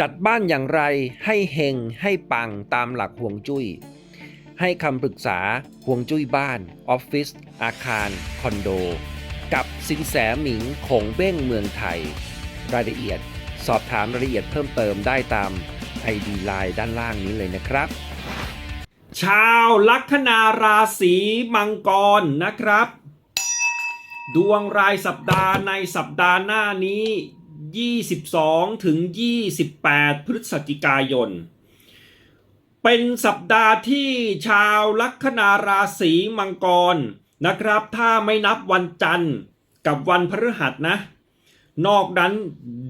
จัดบ้านอย่างไรให้เฮงให้ปังตามหลักห่วงจุ้ย ให้คำปรึกษาห่วงจุ้ยบ้าน ออฟฟิศอาคาร คอนโด กับสินแสหมิงคงเบ้งเมืองไทย รายละเอียด สอบถามรายละเอียดเพิ่มเติมได้ตาม ID Line ด้านล่างนี้เลยนะครับ ชาวลัคนาราศีมังกรนะครับ ดวงรายสัปดาห์ในสัปดาห์หน้านี้ 22 ถึง 28 พฤศจิกายน เป็นสัปดาห์ที่ชาวลัคนาราศีมังกรนะครับ ถ้าไม่นับวันจันทร์กับวันพฤหัสนะ นอกนั้น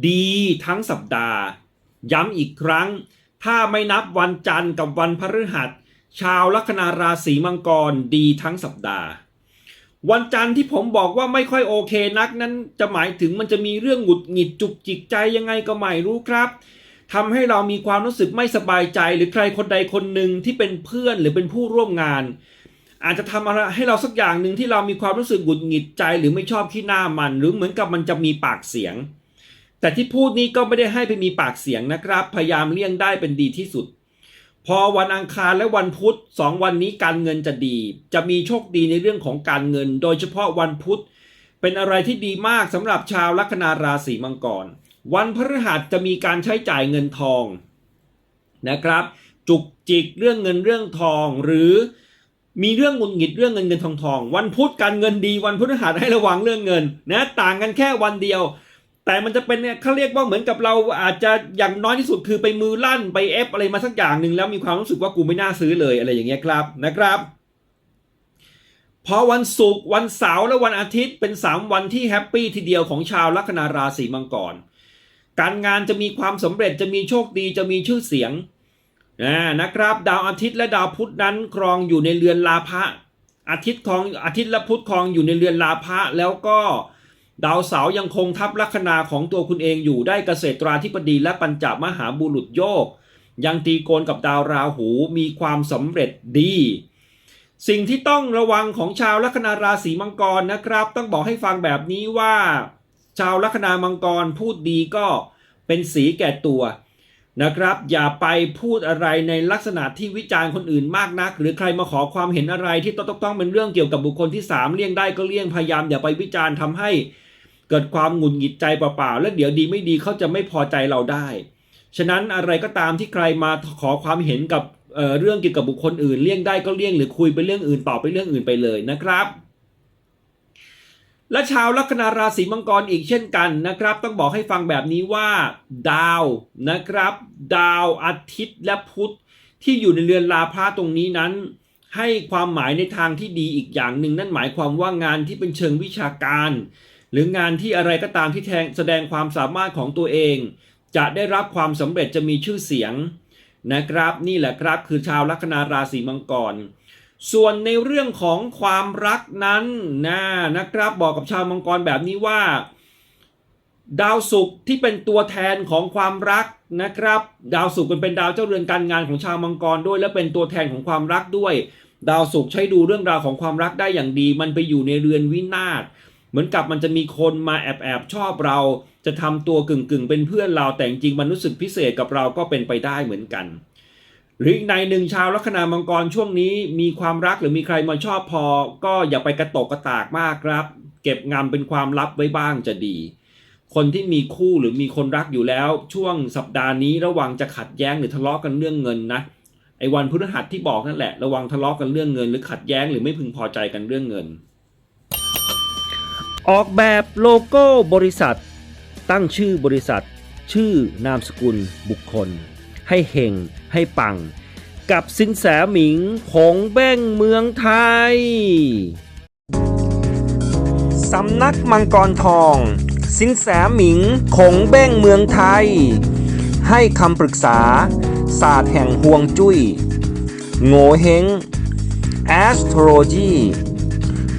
ดีทั้งสัปดาห์ ย้ำอีกครั้ง ถ้าไม่นับวันจันทร์กับวันพฤหัส ชาวลัคนาราศีมังกรดีทั้งสัปดาห์ วันจันทร์ที่ผมบอกว่าไม่ค่อยโอเคนักนั้นจะหมายถึงมันจะมีเรื่องหงุดหงิดจุกจิกใจยังไงก็ไม่รู้ครับทำให้เรามีความรู้สึกไม่สบายใจ หรือใครคนใดคนหนึ่งที่เป็นเพื่อนหรือเป็นผู้ร่วมงาน อาจจะทำอะไรให้เราสักอย่างหนึ่งที่เรามีความรู้สึกหงุดหงิดใจ หรือไม่ชอบขี้หน้ามัน หรือเหมือนกับมันจะมีปากเสียง แต่ที่พูดนี้ก็ไม่ได้ให้ไปมีปากเสียงนะครับ พยายามเลี่ยงได้เป็นดีที่สุด พอวันอังคารและวันพุธสองวันนี้การเงินจะดี จะมีโชคดีในเรื่องของการเงิน โดยเฉพาะวันพุธ เป็นอะไรที่ดีมากสำหรับชาวลัคนาราศีมังกร วันพฤหัสจะมีการใช้จ่ายเงินทองนะครับ จุกจิกเรื่องเงินเรื่องทองหรือมีเรื่องงุดหงิดเรื่องเงินเงินทองทอง วันพุธการเงินดีวันพฤหัสให้ระวังเรื่องเงินนะต่างกันแค่วันเดียว แต่มันจะเป็นเนี่ยเขาเรียกว่าเหมือนกับเราอาจจะอย่างน้อยที่สุดคือไปมือลั่นไปเอฟอะไรมาสักอย่างหนึ่งแล้วมีความรู้สึกว่ากูไม่น่าซื้อเลยอะไรอย่างเงี้ยครับนะครับพอวันศุกร์วันเสาร์และวันอาทิตย์เป็น 3 วันที่แฮปปี้ทีเดียวของชาวลัคนาราศีมังกร การงานจะมีความสำเร็จจะมีโชคดีจะมีชื่อเสียงอ่านะครับ ดาวอาทิตย์และดาวพุธนั้นครองอยู่ในเรือนลาภะอาทิตย์ครองอาทิตย์และพุธครองอยู่ในเรือนลาภะแล้วก็ ดาวเสาร์ยังคงทับลัคนาของตัวคุณเองอยู่ได้เกษตราธิบดีและปัญจมหาบุรุษโยก ยังตีโกนกับดาวราหูมีความสำเร็จดี สิ่งที่ต้องระวังของชาวลัคนาราศีมังกรนะครับ ต้องบอกให้ฟังแบบนี้ว่า ชาวลัคนามังกรพูดดีก็เป็นสีแก่ตัวนะครับอย่าไปพูดอะไรในลักษณะที่วิจารณ์คนอื่นมากนัก หรือใครมาขอความเห็นอะไรที่ต้องต้องเป็นเรื่องเกี่ยวกับบุคคลที่สามเลี่ยงได้ก็เลี่ยงพยายามอย่าไปวิจารณ์ทำให้ กิดความหงุดหงิดใจเปล่าๆ แล้วเดี๋ยวดีไม่ดีเขาจะไม่พอใจเราได้ ฉะนั้นอะไรก็ตามที่ใครมาขอความเห็นกับเเรื่องเกี่ยวกับบุคคลอื่นเลี่ยงได้ก็เลี่ยงหรือคุยไปเรื่องอื่นต่อไปเรื่องอื่นไปเลยนะครับ และชาวลัคนาราศีมังกรอีกเช่นกันนะครับ ต้องบอกให้ฟังแบบนี้ว่า ดาวนะครับ ดาวอาทิตย์และพุธที่อยู่ในเรือนลาพระตรงนี้นั้น ให้ความหมายในทางที่ดีอีกอย่างหนึ่งนั่นหมายความว่างานที่เป็นเชิงวิชาการ หรืองานที่อะไรก็ตามที่แทงแสดงความสามารถของตัวเอง จะได้รับความสำเร็จจะมีชื่อเสียงนะครับนี่แหละครับคือชาวลัคนาราศีมังกร ส่วนในเรื่องของความรักนั้นนะนะครับบอกกับชาวมังกรแบบนี้ว่า ดาวศุกร์ที่เป็นตัวแทนของความรักนะครับ ดาวศุกร์เป็นดาวเจ้าเรือนการงานของชาวมังกรด้วย และเป็นตัวแทนของความรักด้วย ดาวศุกร์ใช้ดูเรื่องราวของความรักได้อย่างดี มันไปอยู่ในเรือนวินาศ เหมือนกับมันจะมีคนมาแอบแอบชอบเรา จะทำตัวกึ่งกึ่งเป็นเพื่อนเราแต่จริงมันรู้สึกพิเศษกับเราก็เป็นไปได้เหมือนกัน หรืออีกในหนึ่งชาวลัคนามังกรช่วงนี้ มีความรักหรือมีใครมาชอบพอ ก็อย่าไปกระตกกระตากมากครับ เก็บงำเป็นความลับไว้บ้างจะดีคนที่มีคู่หรือมีคนรักอยู่แล้ว ช่วงสัปดาห์นี้ระวังจะขัดแย้งหรือทะเลาะกันเรื่องเงินนะไอ้วันพฤหัสที่บอกนั่นแหละ ระวังทะเลาะกันเรื่องเงิน หรือขัดแย้งหรือไม่พึงพอใจกันเรื่องเงิน ออกแบบโลโก้บริษัท ตั้งชื่อบริษัท ชื่อนามสกุลบุคคล ให้เฮงให้ปัง กับสินแสหมิงของแบ้งเมืองไทย สำนักมังกรทอง สินแสหมิงคงเบ้งเมืองไทย ให้คำปรึกษา ศาสตร์แห่งห่วงจุย้ยโง่เฮง astrology